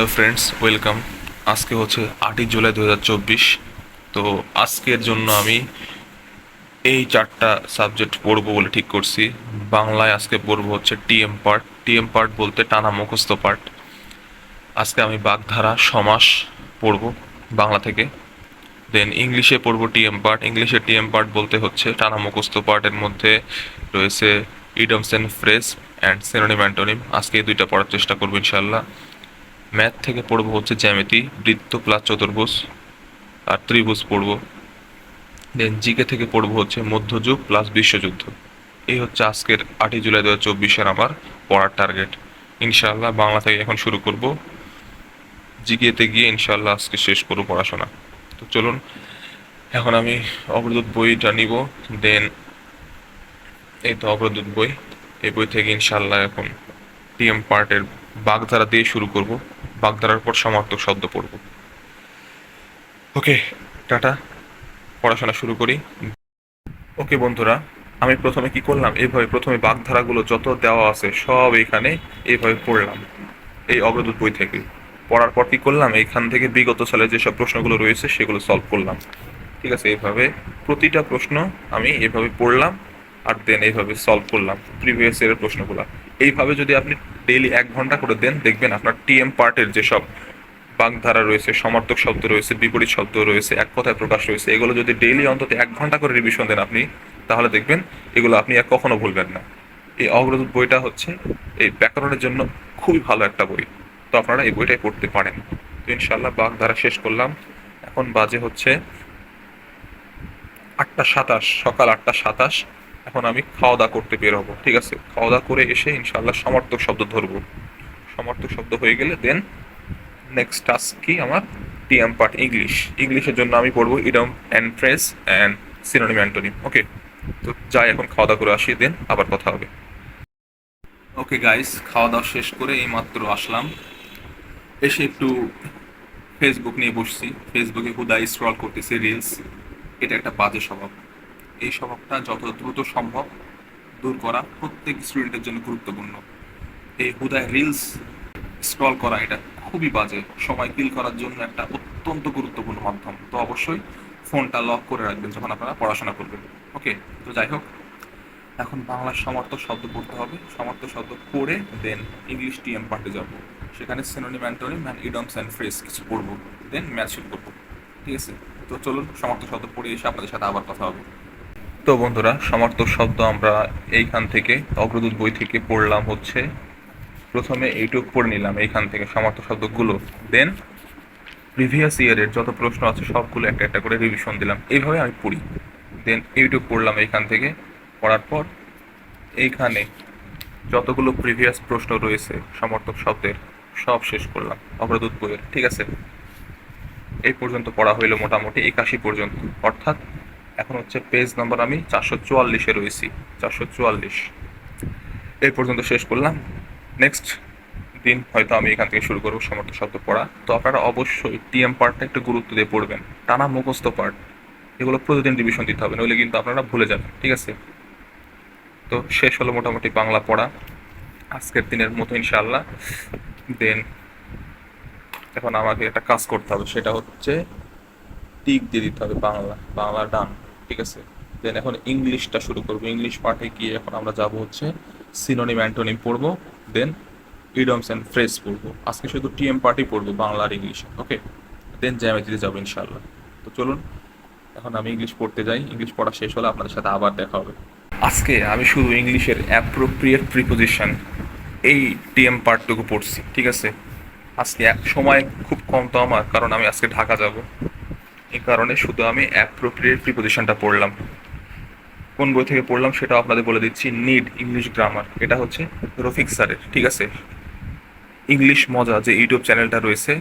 Hello friends, welcome. আজকে হচ্ছে আটই জুলাই দুহাজার চব্বিশ। তো আজকের জন্য আমি এই চারটা সাবজেক্ট পড়ব বলে ঠিক করছি। বাংলায় আজকে পড়ব হচ্ছে টিএম পার্ট। টিএম পার্ট বলতে টানা মুখস্থ পার্ট। আজকে আমি বাগধারা সমাস পড়ব বাংলা থেকে। দেন ইংলিশে পড়ব টিএম পার্ট। ইংলিশে টিএম পার্ট বলতে হচ্ছে টানা মুখস্থ পার্টের মধ্যে রয়েছে idioms and phrase and synonym antonym. আজকে এই দুইটা পড়ার চেষ্টা করব ইনশাল্লাহ ম্যাথ থেকে পড়ব হচ্ছে জ্যামিতি, বৃত্ত প্লাস চতুর্ভুজ, আর ত্রিভুজ পড়ব। দেন জিকে থেকে পড়ব হচ্ছে মধ্যযুগ প্লাস বিশ্বযুদ্ধ। এই হচ্ছে আজকের আটই জুলাই দু হাজার চব্বিশের আমার পড়ার টার্গেট ইনশাআল্লাহ বাংলা থেকে এখন শুরু করব। জিকেতে গিয়ে ইনশাআল্লাহ আজকে শেষ করব পড়াশোনা। তো চলুন, এখন আমি অগ্রদূত বইটা নিব। দেন এই তো অগ্রদূত বই। এই বই থেকে ইনশাআল্লাহ এখন টিএম পার্টের বাগধারা দিয়ে শুরু করব। বাগধারার পর সমার্থক শব্দ পড়ব। Okay tata. পড়াশোনা শুরু করি। ওকে বন্ধুরা আমি প্রথমে কি করলাম? এইভাবে প্রথমে বাগধারাগুলো যত দেওয়া আছে সব এখানে এইভাবে পড়লাম এই অগ্রদূত বই থেকে। পড়ার পর কি করলাম? এইখান থেকে বিগত সালে যেসব প্রশ্নগুলো রয়েছে সেগুলো সলভ করলাম। ঠিক আছে এইভাবে প্রতিটা প্রশ্ন আমি এভাবে পড়লাম আর দেন এইভাবে সলভ করলাম প্রিভিয়াস ইয়ারের প্রশ্নগুলো। এইভাবে যদি আপনি ডেইলি এক ঘণ্টা করে দেন। দেখবেন আপনার টিএম পার্টের যেসব বাগধারা রয়েছে, সমার্থক শব্দ রয়েছে, বিপরীত শব্দ রয়েছে, এক কথায় প্রকাশ রয়েছে, এগুলো যদি ডেইলি অন্তত এক ঘণ্টা করে রিভিশন দেন আপনি, তাহলে দেখবেন এগুলো আপনি আর কখনো ভুলবেন না। এই অগ্রদূত বইটা হচ্ছে এই ব্যাকরণের জন্য খুবই ভালো একটা বই। তো আপনারা এই বইটাই পড়তে পারেন। তো ইনশাল্লাহ বাগধারা শেষ করলাম। এখন বাজে হচ্ছে আটটা সাতাশ, সকাল আটটা সাতাশ। এখন আমি খাওয়া দাওয়া করতে বের হব, ঠিক আছে? খাওয়া দাওয়া করে এসে ইনশাল্লাহ সমর্থক শব্দ ধরবো। সমর্থক শব্দ হয়ে গেলে দেন নেক্সট টাস্ক কি? আমার টিএম পার্ট ইংলিশ ইংলিশের জন্য আমি পড়ব idiom and phrase and synonym antonym okay তো যাই, এখন খাওয়া দাওয়া করে আসি দেন আবার কথা হবে। ওকে গাইস খাওয়া দাওয়া শেষ করে এই মাত্র আসলাম। এসে একটু ফেসবুক নিয়ে বসছি। ফেসবুকে হুদাই স্ক্রল করতেছি রিলস এটা একটা বাজে স্বভাব। এই স্বভাবটা যত দ্রুত সম্ভব দূর করা প্রত্যেক স্টুডেন্টের জন্য গুরুত্বপূর্ণ। এই হুদায় রিলস স্ক্রল করা, এটা খুবই বাজে। সময় কিল করার জন্য একটা অত্যন্ত গুরুত্বপূর্ণ মাধ্যম। তো অবশ্যই ফোনটা লক করে রাখবেন যখন আপনারা পড়াশোনা করবেন। ওকে তো যাই হোক, এখন বাংলার সমর্থ শব্দ পড়তে হবে। সমর্থ শব্দ পড়ে দেন ইংলিশ টিএম পার্টে যাব। সেখানে synonym antonym and idioms and phrase কিছু পড়ব দেন ম্যাথ শুরু করব। ঠিক আছে? তো চলুন সমর্থ শব্দ পড়ে এসে আপনাদের সাথে আবার কথা হবে। তো বন্ধুরা সমর্থক শব্দ আমরা এইখান থেকে, অগ্রদূত বই থেকে পড়লাম হচ্ছে, প্রথমে এইটুক পড়ে নিলাম এইখান থেকে সমর্থক শব্দগুলো। দেন প্রিভিয়াস ইয়ারের যত প্রশ্ন আছে সবগুলো একটা একটা করে রিভিশন দিলাম। এইভাবে আমি পড়ি। দেন এইটুক পড়লাম এইখান থেকে। পড়ার পর, এইখানে যতগুলো প্রিভিয়াস প্রশ্ন রয়েছে সমর্থক শব্দের, সব শেষ করলাম অগ্রদূত বইয়ের। ঠিক আছে? এই পর্যন্ত পড়া হইল মোটামুটি একাশি পর্যন্ত। অর্থাৎ এখন হচ্ছে পেজ নাম্বার আমি চারশো চুয়াল্লিশে রয়েছি, চারশো চুয়াল্লিশ। এই পর্যন্ত শেষ করলাম। নেক্সট দিন হয়তো আমি এখান থেকে শুরু করব সমর্থ শব্দ পড়া। তো আপনারা অবশ্যই টিএম পার্টটা একটু গুরুত্ব দিয়ে পড়বেন। টানা মুখস্থ পার্ট এগুলো প্রতিদিন রিভিশন দিতে হবে, নইলে কিন্তু আপনারা ভুলে যাবেন, ঠিক আছে? তো শেষ হলো মোটামুটি বাংলা পড়া। আজকের দিনের মতো ইনশাআল্লাহ। দেন এখন আমাকে একটা কাজ করতে হবে, সেটা হচ্ছে টিক দিয়ে দিতে হবে বাংলা বাংলা ডান। ঠিক আছে? দেন এখন ইংলিশটা শুরু করব। ইংলিশ পার্টে গিয়ে এখন আমরা যাব হচ্ছে সিনোনিম অ্যান্টোনিম পড়ব। দেন ইডমস অ্যান্ড ফ্রেস পড়ব। আজকে শুধু টিএম পার্টি পড়ব বাংলা আর ইংলিশে ওকে দেন জ্যামিতিতে যাব ইনশাল্লাহ তো চলুন, এখন আমি ইংলিশ পড়তে যাই। ইংলিশ পড়া শেষ হলে আপনাদের সাথে আবার দেখা হবে। আজকে আমি শুধু ইংলিশের অ্যাপ্রোপ্রিয়েট প্রিপোজিশন এই টিএম পার্টটুকু পড়ছি, ঠিক আছে? আজকে সময় খুব কম তো আমার, কারণ আমি আজকে ঢাকা যাব। এই কারণে শুধু আমি অ্যাপ্রোপ্রিয়েট প্রিপোজিশনটা পড়লাম। কোন বই থেকে পড়লাম সেটাও আপনাদের বলে দিচ্ছি নিড ইংলিশ গ্রামার এটা হচ্ছে রফিক স্যারের, ঠিক আছে? ইংলিশ মজা যে ইউটিউব চ্যানেলটা রয়েছে,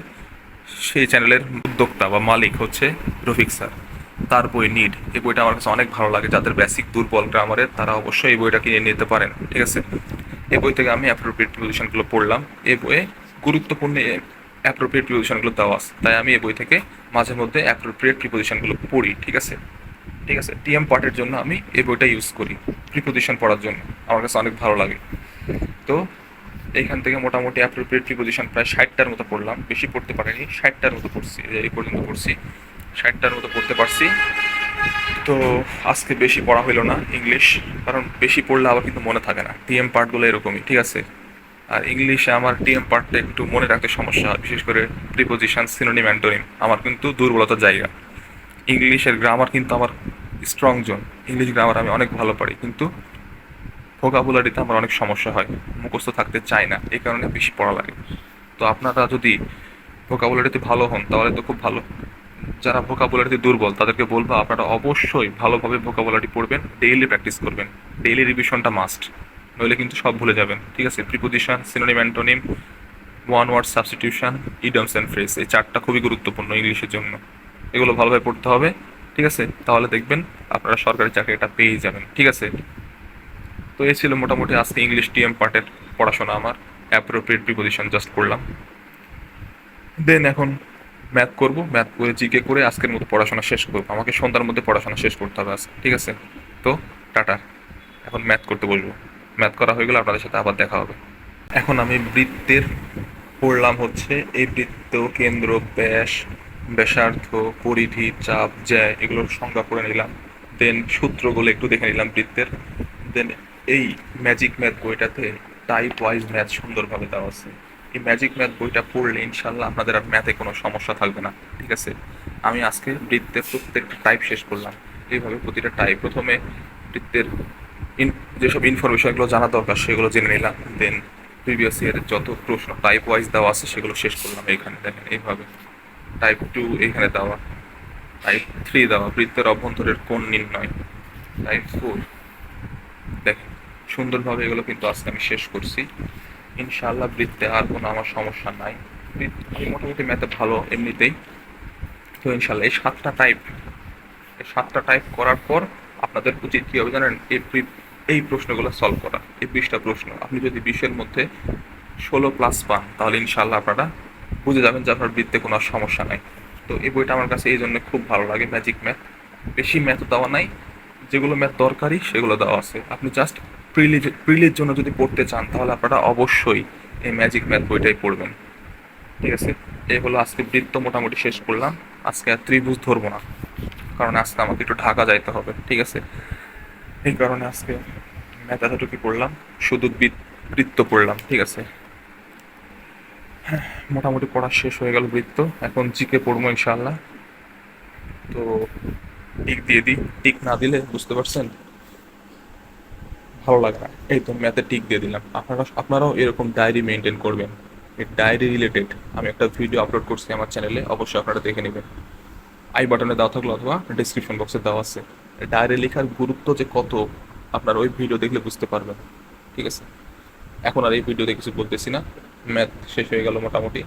সেই চ্যানেলের উদ্যোক্তা বা মালিক হচ্ছে রফিক স্যার। তার বই নিড এই বইটা আমার কাছে অনেক ভালো লাগে। যাদের বেসিক দুর্বল গ্রামারের তারা অবশ্যই এই বইটা কিনে নিতে পারেন, ঠিক আছে? এই বই থেকে আমি অ্যাপ্রোপ্রিয়েট প্রিপোজিশনগুলো পড়লাম। এই বইয়ে গুরুত্বপূর্ণ অ্যাপ্রোপ্রিয়েট প্রিপোজিশনগুলো দেওয়া আছে। তাই আমি এই বই থেকে মাঝে মধ্যে অ্যাপ্রোপ্রিয়েট প্রিপোজিশনগুলো পড়ি, ঠিক আছে? ঠিক আছে? টিএম পার্টের জন্য আমি এই বইটা ইউজ করি প্রিপোজিশন পড়ার জন্য। আমার কাছে অনেক ভালো লাগে। তো এইখান থেকে মোটামুটি অ্যাপ্রোপ্রিয়েট প্রিপোজিশন প্রায় ষাটটার মতো পড়লাম। বেশি পড়তে পারিনি, ষাটটার মতো পড়ছি, এই পর্যন্ত পড়ছি। ষাটটার মতো পড়তে পারছি। তো আজকে বেশি পড়া হইল না ইংলিশ কারণ বেশি পড়লে আবার কিন্তু মনে থাকে না। টিএম পার্টগুলো এরকমই, ঠিক আছে? আর ইংলিশে আমার টিএম পার্টটা একটু মনে রাখতে সমস্যা হয়, বিশেষ করে প্রিপোজিশন সিনোনিম অ্যান্টোনিম আমার কিন্তু দুর্বলতার জায়গা। ইংলিশের গ্রামার কিন্তু আমার স্ট্রং জোন ইংলিশ গ্রামার আমি অনেক ভালো পারি, কিন্তু ভোকাবুলারিতে আমার অনেক সমস্যা হয়। মুখস্থ থাকতে চাই না, এই কারণে বেশি পড়া লাগে। তো আপনারা যদি ভোকাবুলারিতে ভালো হন, তাহলে তো খুব ভালো। যারা ভোকাবুলারিতে দুর্বল, তাদেরকে বলব আপনারা অবশ্যই ভালোভাবে ভোকাবুলারি পড়বেন ডেইলি প্র্যাকটিস করবেন। ডেইলি রিভিশনটা মাস্ট নইলে কিন্তু সব ভুলে যাবেন, ঠিক আছে? Preposition synonym antonym one word substitution idioms and phrase এই চারটা খুবই গুরুত্বপূর্ণ ইংলিশের জন্য। এগুলো ভালোভাবে পড়তে হবে, ঠিক আছে? তাহলে দেখবেন আপনারা সরকারি চাকরিটা পেয়েই যাবেন, ঠিক আছে? তো এই ছিল মোটামুটি আজকে ইংলিশ টিএম পার্টের পড়াশোনা আমার অ্যাপ্রোপ্রিয়েট প্রিপোজিশন জাস্ট করলাম দেন এখন ম্যাথ করব ম্যাথ করে জিকে করে আজকের মতো পড়াশোনা শেষ করব। আমাকে সন্ধ্যার মধ্যে পড়াশোনা শেষ করতে হবে আজকে, ঠিক আছে? তো টাটা। এখন ম্যাথ করতে বসবো। ম্যাথ করা হয়ে গেলে আপনাদের সাথে আবার দেখা হবে। এখন আমি বৃত্তের পড়লাম হচ্ছে, এই বৃত্ত, কেন্দ্র, ব্যাস, ব্যাসার্ধ, পরিধি, চাপ, জ্যা, এগুলোর সংজ্ঞা করে নিলাম। দেন সূত্রগুলো একটু দেখে নিলাম বৃত্তের। দেন এই ম্যাজিক ম্যাথ বইটাতে টাইপ ওয়াইজ ম্যাথ সুন্দরভাবে দেওয়া আছে। এই ম্যাজিক ম্যাথ বইটা পড়লে ইনশাল্লাহ আপনাদের আর ম্যাথে কোনো সমস্যা থাকবে না, ঠিক আছে? আমি আজকে বৃত্তের প্রত্যেকটা টাইপ শেষ করলাম। এইভাবে প্রতিটা টাইপ প্রথমে বৃত্তের যেসব ইনফরমেশনগুলো জানা দরকার, সেগুলো জেনে নিলাম দেন প্রিভিয়াস ইয়ারের যত প্রশ্ন টাইপ ওয়াইজ দেওয়া আছে, সেগুলো শেষ করলাম এখানে, দেখেন এইভাবে। টাইপ টু এখানে দেওয়া টাইপ থ্রি দেওয়া, বৃত্তের অভ্যন্তরের কোণ নির্ণয় টাইপ ফোর দেখেন, সুন্দরভাবে এগুলো কিন্তু আজকে আমি শেষ করছি। ইনশাআল্লাহ বৃত্তে আর কোনো আমার সমস্যা নাই। আমি মোটামুটি ম্যাথে ভালো এমনিতেই। তো ইনশাল্লাহ এই সাতটা টাইপ এই সাতটা টাইপ করার পর আপনাদের উচিত কী হবে জানেন? এই এই প্রশ্নগুলো সলভ করা, এই বিশটা প্রশ্ন। আপনি যদি বিশের মধ্যে ষোলো প্লাস পান, তাহলে ইনশাল্লাহ আপনারা বুঝে যাবেন যে আপনার বৃত্তে কোনো সমস্যা নাই। তো এই বইটা আমার কাছে এই জন্য খুব ভালো লাগে ম্যাজিক ম্যাথ বেশি ম্যাথ দেওয়া নাই, যেগুলো ম্যাথ দরকারি সেগুলো দেওয়া আছে। আপনি জাস্ট প্রিলি প্রিলির জন্য যদি পড়তে চান, তাহলে আপনারা অবশ্যই এই ম্যাজিক ম্যাথ বইটাই পড়বেন। ঠিক আছে? এই হলো আজকে বৃত্ত, মোটামুটি শেষ করলাম। আজকে আর ত্রিভুজ ধরবো না, কারণ আজকে আমাকে একটু ঢাকা যাইতে হবে। ঠিক আছে? এই কারণে আজকে ম্যাথ এতটুকু পড়লাম শুধু বৃত- বৃত্ত পড়লাম ঠিক আছে? হ্যাঁ, মোটামুটি পড়া শেষ হয়ে গেল বৃত্ত এখন জিকে পড়ব ইনশাল্লাহ তো টিক দিয়ে দিই টিক না দিলে বুঝতে পারছেন? ভালো লাগে না। এই তো ম্যাথে টিক দিয়ে দিলাম। আপনারা আপনারাও এরকম ডায়েরি মেনটেন করবেন। এই ডায়েরি রিলেটেড আমি একটা ভিডিও আপলোড করছি আমার চ্যানেলে অবশ্যই আপনারা দেখে নেবেন। আই বাটনে দেওয়া থাকল অথবা ডিসক্রিপশন বক্সে দেওয়া আছে। ডায়েরি লেখার গুরুত্ব যে কত, আপনার ওই ভিডিও দেখলে বুঝতে পারবেন। ঠিক আছে? এখন আর এই ভিডিওতে কিছু বলতেছি না। ম্যাথ শেষ হয়ে গেল মোটামুটি।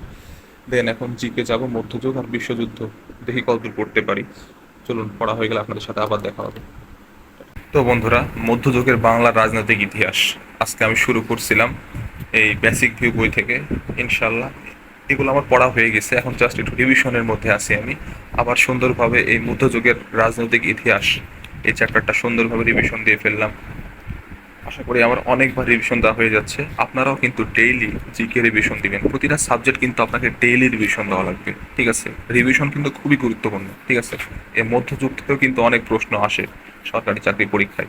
দেন এখন জিকে যাব, মধ্যযুগ আর বিশ্বযুদ্ধ। দেখি কতদূর পড়তে পারি। চলুন, পড়া হয়ে গেলে আপনাদের সাথে আবার দেখা হবে। তো বন্ধুরা, মধ্যযুগের বাংলার রাজনৈতিক ইতিহাস। আজকে আমি শুরু করছিলাম এই বেসিক ভিউ বই থেকে ইনশাল্লাহ এগুলো আমার পড়া হয়ে গেছে। এখন জাস্ট একটু রিভিশনের মধ্যে আছি আমি। আবার সুন্দরভাবে এই মধ্যযুগের রাজনৈতিক ইতিহাস এই চ্যাপ্টারটা সুন্দরভাবে রিভিশন দিয়ে ফেললাম। আশা করি আমার অনেকবার রিভিশন দেওয়া হয়ে যাচ্ছে। আপনারাও কিন্তু ডেইলি জিকে রিভিশন দিবেন। প্রতিটা সাবজেক্ট কিন্তু আপনাকে ডেইলি রিভিশন দেওয়া লাগবে। ঠিক আছে? রিভিশন কিন্তু খুবই গুরুত্বপূর্ণ। ঠিক আছে? এর মধ্যযুগ থেকেও কিন্তু অনেক প্রশ্ন আসে সরকারি চাকরি পরীক্ষায়।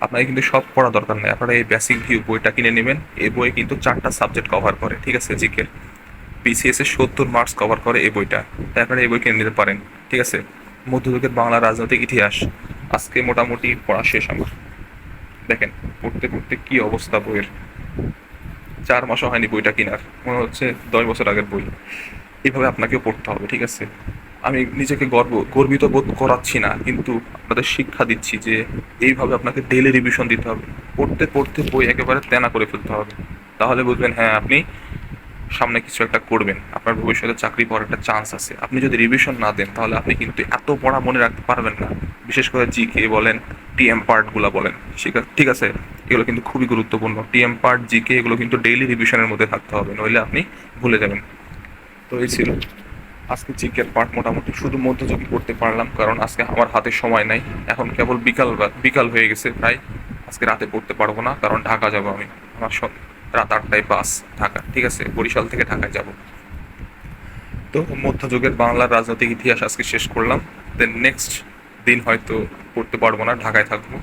আপনাকে কিন্তু সব পড়া দরকার নেই। আপনারা এই বেসিক ভিউ বইটা কিনে নেবেন। এই বই কিন্তু চারটা সাবজেক্ট কভার করে। ঠিক আছে জিকের বিসিএস এর সত্তর মার্কস কভার করে এই বইটা। তাই আপনারা এই বই কিনে নিতে পারেন। ঠিক আছে? মধ্যযুগের বাংলা রাজনৈতিক ইতিহাস। আজকে মোটামুটি পড়া শেষ আমার। দেখেন, পড়তে পড়তে কি অবস্থা বইয়ের। চার মাসও হয়নি বইটা কেনার, মনে হচ্ছে দশ বছর আগের বই। এইভাবে আপনাকেও পড়তে হবে, ঠিক আছে? আমি নিজেকে গর্ব, গর্বিত বোধ করাচ্ছি না, কিন্তু আপনাদের শিক্ষা দিচ্ছি যে এইভাবে আপনাকে ডেলি রিভিশন দিতে হবে। পড়তে পড়তে বই একেবারে তেনা করে ফেলতে হবে। তাহলে বুঝবেন হ্যাঁ আপনি সামনে কিছু একটা করবেন, আপনার ভবিষ্যতে চাকরি পাওয়ার একটা চান্স আছে। আপনি যদি রিভিশন না দেন, তাহলে আপনি কিন্তু এত পড়া মনে রাখতে পারবেন না। বিশেষ করে জি কে বলেন টিএম পার্টগুলো বলেন, ঠিক আছে- এগুলো কিন্তু খুবই গুরুত্বপূর্ণ। টিএম পার্ট জি কে এগুলো কিন্তু ডেইলি রিভিশনের মধ্যে থাকতে হবে, নইলে আপনি ভুলে যাবেন। তো এই ছিল আজকে জিকের পার্ট মোটামুটি শুধু মধ্যযুগী করতে পারলাম, কারণ আজকে আমার হাতে সময় নাই। এখন কেবল বিকাল বিকাল হয়ে গেছে প্রায়। আজকে রাতে পড়তে পারব না, কারণ ঢাকা যাব আমি। আমার রাত আটটায় বাস, ঢাকা, ঠিক আছে? বরিশাল থেকে ঢাকায় যাব। তো মধ্যযুগের বাংলার রাজনৈতিক ইতিহাস আজকে শেষ করলাম। দেন নেক্সট দিন হয়তো পড়তে পারব না, ঢাকায় থাকব।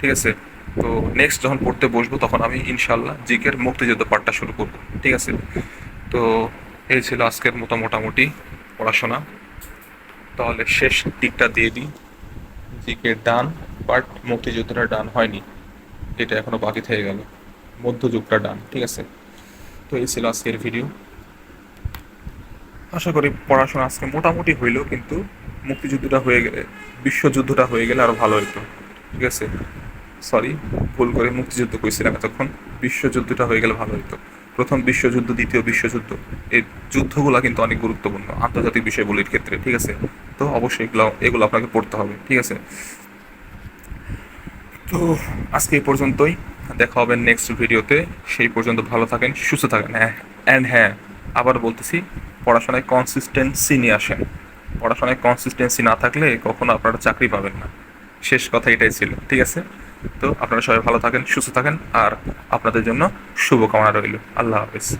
ঠিক আছে? তো নেক্সট যখন পড়তে বসবো, তখন আমি ইনশাল্লাহ জিকের মুক্তিযুদ্ধ পাঠটা শুরু করব। ঠিক আছে? তো এই ছিল আজকের মতো মোটামুটি পড়াশোনা। তাহলে শেষ দিকটা দিয়ে দিই। জিকের ডান বাট মুক্তিযুদ্ধটা ডান হয়নি। এটা এখনও বাকি থেকে গেল। মধ্যযুগটা ডান, ঠিক আছে? তো এই ছিল আজকের ভিডিও আশা করি পড়াশোনা আজকে মোটামুটি হইলেও কিন্তু মুক্তিযুদ্ধটা হয়ে গেলে, বিশ্বযুদ্ধটা হয়ে গেলে আরও ভালো হতো ঠিক আছে? সরি ভুল করে মুক্তিযুদ্ধ কইছিলাম এতক্ষণ। বিশ্বযুদ্ধটা হয়ে গেলে ভালো হতো প্রথম বিশ্বযুদ্ধ, দ্বিতীয় বিশ্বযুদ্ধ, এই যুদ্ধগুলো কিন্তু অনেক গুরুত্বপূর্ণ, আন্তর্জাতিক বিষয়গুলির ক্ষেত্রে, ঠিক আছে? তো অবশ্যই এগুলো এগুলো আপনাকে পড়তে হবে, ঠিক আছে? তো আজকে এই পর্যন্তই। দেখা হবে নেক্সট ভিডিওতে সেই পর্যন্ত ভালো থাকেন, সুস্থ থাকেন হ্যাঁ। অ্যান্ড হ্যাঁ আবার বলতেছি, পড়াশোনায় কনসিস্টেন্সি নিয়ে আসেন। পড়াশোনায় কনসিস্টেন্সি না থাকলে কখনো আপনারা চাকরি পাবেন না। শেষ কথা এটাই ছিল, ঠিক আছে? তো আপনারা সবাই ভালো থাকেন, সুস্থ থাকেন, আর আপনাদের জন্য শুভকামনা রইল। আল্লাহ হাফেজ।